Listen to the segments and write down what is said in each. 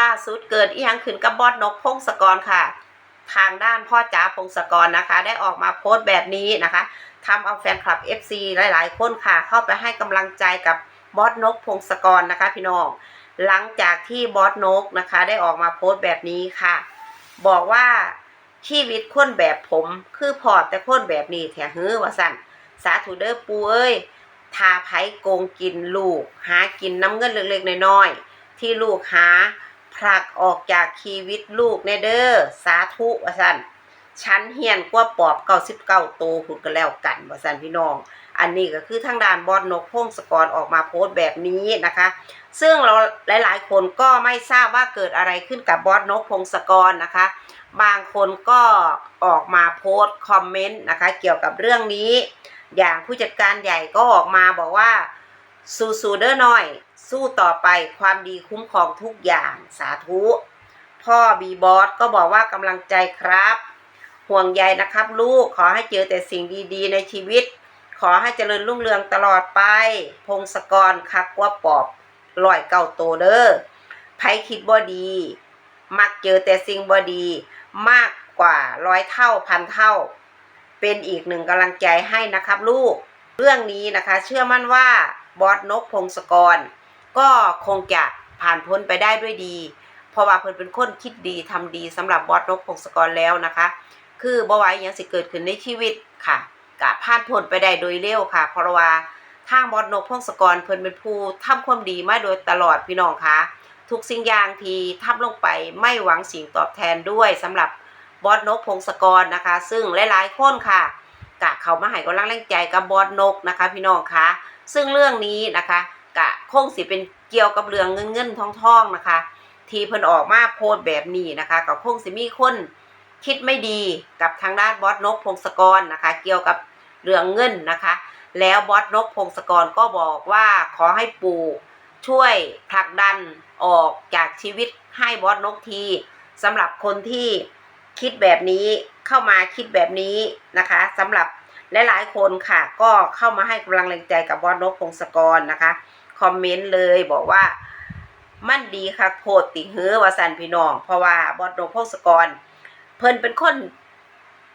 ล่าสุดเกิดอีหยังขึ้นกับบอสนกพงศกรค่ะ ทางด้านพ่อจ๋าพงศกรนะคะ ได้ออกมาโพสต์แบบนี้นะคะทำเอาแฟนคลับ FC หลายๆ คนค่ะ เข้าไปให้กำลังใจกับบอสนกพงศกรนะคะ พี่น้อง หลังจากที่บอสนกนะคะ ได้ออกมาโพสต์แบบนี้ค่ะ บอกว่าชีวิตคนแบบผมคือพอแต่คนแบบนี้แถฮื้อว่าสั่นสาธุเด้อปูเอ้ยทาไผโกงกินลูก หากินน้ำเงินเล็กๆน้อยๆที่ลูกหา ผลักออกจากชีวิตลูกแน่เด้อสาธุว่าสันฉันเฮียนกว่าปอบเก้าสิบเก้าโตวพูดกันแล้วกันว่าสันพี่น้อง อันนี้ก็คือทางด้านบอสนกพงศกรออกมาโพสต์แบบนี้นะคะ ซึ่งเราหลาย ๆ คนก็ไม่ทราบว่าเกิดอะไรขึ้นกับบอสนกพงศกรนะคะ บางคนก็ออกมาโพสต์คอมเมนต์นะคะ เกี่ยวกับเรื่องนี้ อย่างผู้จัดการใหญ่ก็ออกมาบอกว่าสู้ๆเด้อหน่อย สู้ต่อไปความดีคุ้มครองทุกอย่างสาธุ พ่อบีบอสก็บอกว่ากำลังใจครับ ห่วงใยนะครับลูกขอให้เจอแต่สิ่งดีๆ ในชีวิต ขอให้เจริญรุ่งเรืองตลอดไป พงศกรคักว่าปอบลอยเก่าโตเด้อไผคิดบ่ดี มักเจอแต่สิ่งบ่ดี มากกว่าร้อยเท่าพันเท่า เป็นอีกหนึ่งกำลังใจให้นะครับลูก เรื่องนี้นะคะ เชื่อมั่นว่าบอสนกพงศกร ก็คงจะผ่านพ้นไปได้ด้วยดี เพราะว่าเพิ่นเป็นคนคิดดีทำดีสำหรับบอสนกพงศกรแล้วนะคะ คือบวาอหยังสิเกิดขึ้นในชีวิตค่ะกะผ่านพ้นไปได้โดยเร็วค่ะ เพราะว่าทางบอสนกพงศกรเพิ่นเป็นผู้ทำความดีมาโดยตลอดพี่น้องคะทุกสิ่งอย่างที่ทำลงไปไม่หวังสิ่งตอบแทนด้วยสำหรับบอสนกพงศกรนะคะ ซึ่งหลายๆคนค่ะกะเขามาให้กำลังแรงใจกับบอสนกนะคะ พี่น้องคะซึ่งเรื่องนี้นะคะ คงสิเป็นเกี่ยวกับเรื่องเงินเงินทองทองนะคะ ที่เพิ่นออกมาโพสแบบนี้นะคะก็คงสิมีคนคิดไม่ดีกับทางด้านบอสนกพงศกรนะคะ เกี่ยวกับเรื่องเงินนะคะ แล้วบอสนกพงศกรก็บอกว่าขอให้ปู่ช่วยผลักดันออกจากชีวิตให้บอสนกทีสำหรับคนที่คิดแบบนี้เข้ามาคิดแบบนี้นะคะสำหรับหลายๆคนค่ะ ก็เข้ามาให้กำลังแรงใจกับบอสนกพงศกรนะคะ คอมเมนต์เลยบอกว่า มั่นดีค่ะโพดติเฮือว่าสันพี่น้อง เพราะว่าบอสนกพงศกร เพิ่นเป็นคน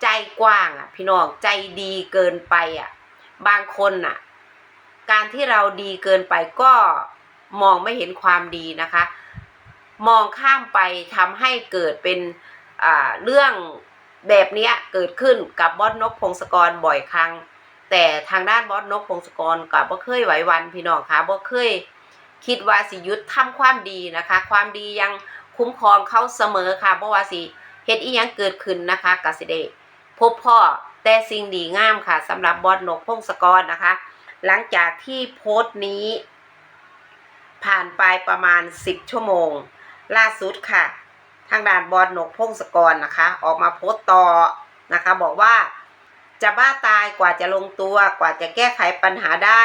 ใจกว้างอะ พี่น้องใจดีเกินไปอะ บางคนอะ การที่เราดีเกินไปก็มองไม่เห็นความดีนะคะ มองข้ามไปทำให้เกิดเป็นเรื่องแบบนี้เกิดขึ้นกับบอสนกพงศกรบ่อยครั้ง แต่ทางด้านบอสนกพงศกรกับบ่เคยไหววันพี่น้องคะบ่เคยคิดว่าสิยุดทำความดีนะคะ ความดียังคุ้มครองเขาเสมอค่ะเพราะว่าสิเฮ็ดอีหยังเกิดขึ้นนะคะกสิเดพบพ่อแต่สิ่งดีงามค่ะสำหรับบอสนกพงศกรนะคะ หลังจากที่โพสต์นี้ ผ่านไปประมาณ 10 ชั่วโมง ล่าสุดค่ะ ทางด้านบอสนกพงศกรนะคะ ออกมาโพสต์ต่อนะคะ บอกว่า จะบ้าตายกว่าจะลงตัว กว่าจะแก้ไขปัญหาได้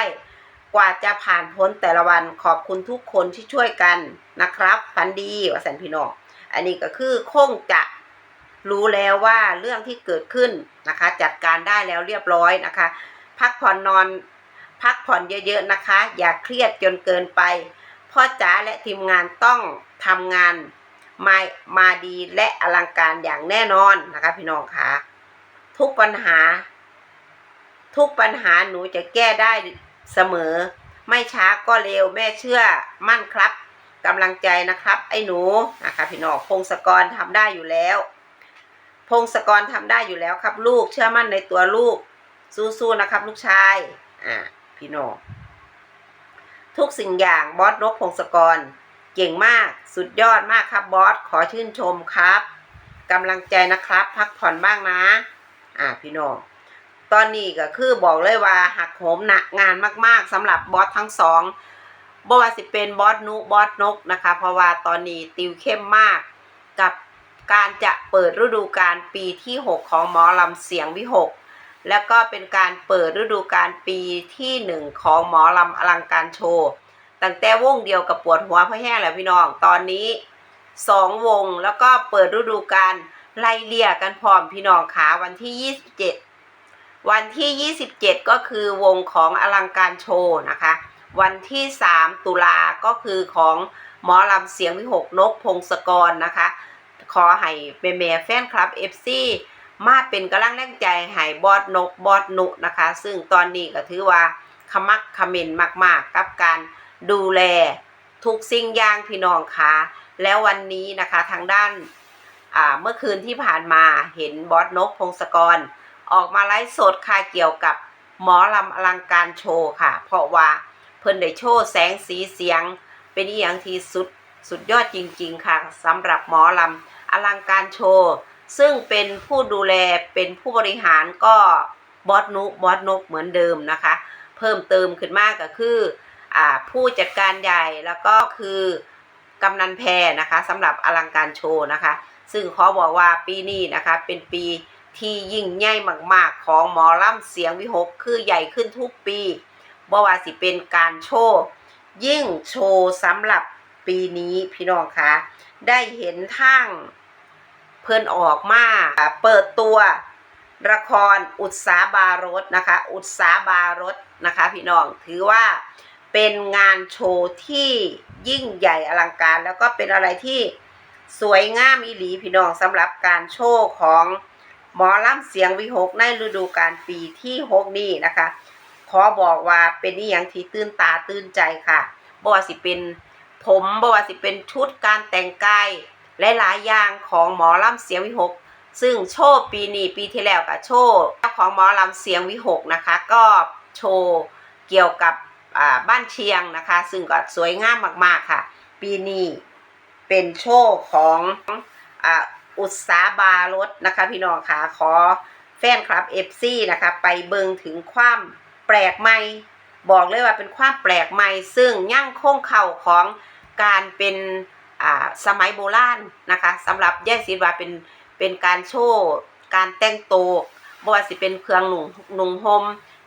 กว่าจะผ่านพ้นแต่ละวันขอบคุณทุกคนที่ช่วยกันนะครับฝันดีวสันพี่น้องอันนี้ก็คือคงจะรู้แล้วว่าเรื่องที่เกิดขึ้นนะคะ จัดการได้แล้วเรียบร้อยนะคะ พักผ่อนนอน พักผ่อนเยอะๆนะคะ อย่าเครียดจนเกินไปพ่อจ๋าและทีมงานต้องทำงานมามาดีและอลังการอย่างแน่นอนนะคะพี่น้องคะ ทุกปัญหา ทุกปัญหาหนูจะแก้ได้เสมอ ไม่ช้าก็เร็วแม่เชื่อมั่นครับกำลังใจนะครับ ไอ้หนูนะคะพี่น้องพงศกรทำได้อยู่แล้ว พงศกรทำได้อยู่แล้วครับ ลูกเชื่อมั่นในตัวลูก สู้ๆนะครับ ลูกชายอ่าพี่น้องทุกสิ่งอย่างบอสนกพงศกร เก่งมากสุดยอดมากครับบอสขอชื่นชมครับกำลังใจนะครับ พักผ่อนบ้างนะ อ่าพี่น้องตอนนี้ก็คือบอกเลยว่าหักโหมหนักงานมาก ๆสำหรับบอสทั้งสองบว่าสิเป็นบอสนุบอสนกนะคะ เพราะว่าตอนนี้ติวเข้มมากกับการจะเปิดฤดูกาลปีที่ 6 ของหมอลำเสียงวิหก แล้วก็เป็นการเปิดฤดูกาลปีที่ 1 ของหมอลำอลังการโชว์ตั้งแต่วงเดียวกับปวดหัวเพราะแห้งแล้วพี่น้อง ตอนนี้ 2 วงแล้วก็เปิดฤดูกาล ไล่เลี่ยกันพร้อมพี่น้องขาวันที่ 27 วันที่ 27 ก็คือวงของอลังการโชว์นะคะ วันที่ 3 ตุลาก็คือของหมอลำเสียงวิหกนกพงศกรนะคะ ขอให้แม่แม่แฟนคลับ FC มาเป็นกำลังแรงใจให้บอดนกบอดหนุนะคะ ซึ่งตอนนี้ก็ถือว่าขมักขม้นมาก ๆ กับการดูแลทุกสิ่งอย่างพี่น้องคะแล้ววันนี้นะคะทางด้าน เมื่อคืนที่ผ่านมาเห็นบอสนกพงศกร ออกมาไลฟ์สดค่ะเกี่ยวกับหมอลำอลังการโชว์ค่ะ เพราะว่าเพิ่นได้โชว์แสงสีเสียง เป็นอย่างที่สุดสุดยอดจริง ๆ ค่ะสำหรับหมอลำอลังการโชว์ ซึ่งเป็นผู้ดูแลเป็นผู้บริหารก็บอสนุบอสนกเหมือนเดิมนะคะ เพิ่มเติมขึ้นมากก็คืออผู้จัดการใหญ่แล้วก็คือ กำนันแพรนะคะสำหรับอลังการโชว์นะคะ ซึ่งขอบอกว่าปีนี้นะคะ เป็นปีที่ยิ่งใหญ่มากๆ ของหมอลำเสียงวิหกคือใหญ่ขึ้นทุกปีบ่ว่าสิเป็นการโชว์ยิ่งโชว์สำหรับปีนี้พี่น้องคะได้เห็นทางเพิ่นออกมาเปิดตัวละครอุตสาบารสนะคะ อุตสาบารสนะคะ พี่น้องถือว่าเป็นงานโชว์ที่ ยิ่งใหญ่อลังการ แล้วก็เป็นอะไรที่สวยงามอีหลีพี่น้องสำหรับการโชว์ของหมอลำเสียงวิหกในฤดูกาลปีที่หกนี้นะคะ ขอบอกว่าเป็นนิยังที่ตื่นตาตื่นใจค่ะบ่ว่าสิเป็นผมบ่ว่าสิเป็นชุดการแต่งกายหลายๆอย่างของหมอลำเสียงวิหก ซึ่งโชว์ปีนี้ปีที่แล้วกับโชว์ของหมอลำเสียงวิหกนะคะ ก็โชว์เกี่ยวกับ บ้านเชียงนะคะ ซึ่งก็สวยงามมากๆค่ะ ปีนี้เป็นโชว์ของออุตสาบารสนะคะ พี่น้องค่ะขอแฟนคลับเอฟซีนะคะ ไปเบิงถึงความแปลกใหม่บอกเลยว่าเป็นความแปลกใหม่ซึ่งยั่งคงเข่าของการเป็นสมัยโบราณนะคะสำหรับแยกศิลปาเป็นเป็นการโชว์การแต่งตัวบ่ว่าสิเป็นเครื่องหนุ่งหนุ่งห่ม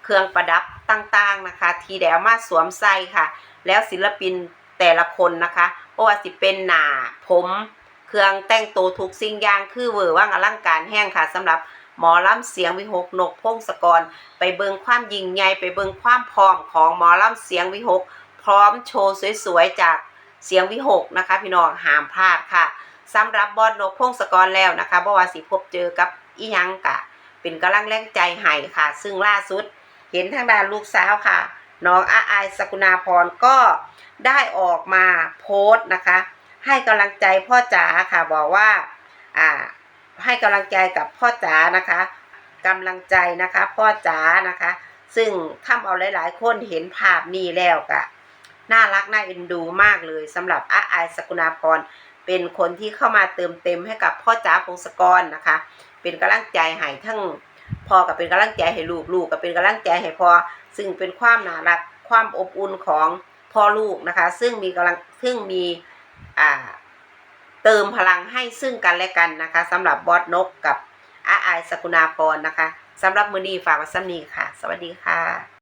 เครื่องประดับต่างๆนะคะ ที่ได้เอามาสวมใส่ค่ะ แล้วศิลปินแต่ละคนนะคะเพราะว่าสิเป็นหนาผม เครื่องแต่งตัวทุกสิ่งอย่างคือเวอร์ว่างอลังการแห้งค่ะสำหรับหมอลำเสียงวิหกนกพงศกร ไปเบิงความยิ่งใหญ่ไปเบิงความพร้อมของหมอลำเสียงวิหก พร้อมโชว์สวยๆจากเสียงวิหกนะคะ พี่น้องห้ามพลาดค่ะสำหรับบอดนกพงศกรแล้วนะคะบ่ว่าสิพบเจอกับอียังกะ เป็นกำลังแรงใจให้ค่ะ ซึ่งล่าสุด ห็นทางด้านลูกสาวค่ะ น้องอาอายสกุณาพรก็ได้ออกมาโพสต์นะคะ ให้กำลังใจพ่อจ๋าค่ะบอกว่าอ่าให้กำลังใจกับพ่อจ๋านะคะกำลังใจนะคะพ่อจ๋านะคะ ซึ่งทำเอาหลายๆ คนเห็นภาพนี้แล้วกะน่ารักน่าเอ็นดูมากเลยสำหรับอาอายสกุณาพรเป็นคนที่เข้ามาเติมเต็มให้กับพ่อจ๋าพงศกรนะคะ เป็นกำลังใจให้ทั้ง พ่อกับเป็นกำลังใจให้ลูกลูกกับเป็นกำลังใจให้พ่อซึ่งเป็นความน่ารักความอบอุ่นของพ่อลูกนะคะ ซึ่งมีกำลังซึ่งมีอ่าเติมพลังให้ซึ่งกันและกันนะคะสำหรับบอสนกกับอาอายสกุณาพรนะคะสำหรับมือนี้ฝากไว้ซ้ำนี้ค่ะ สวัสดีค่ะ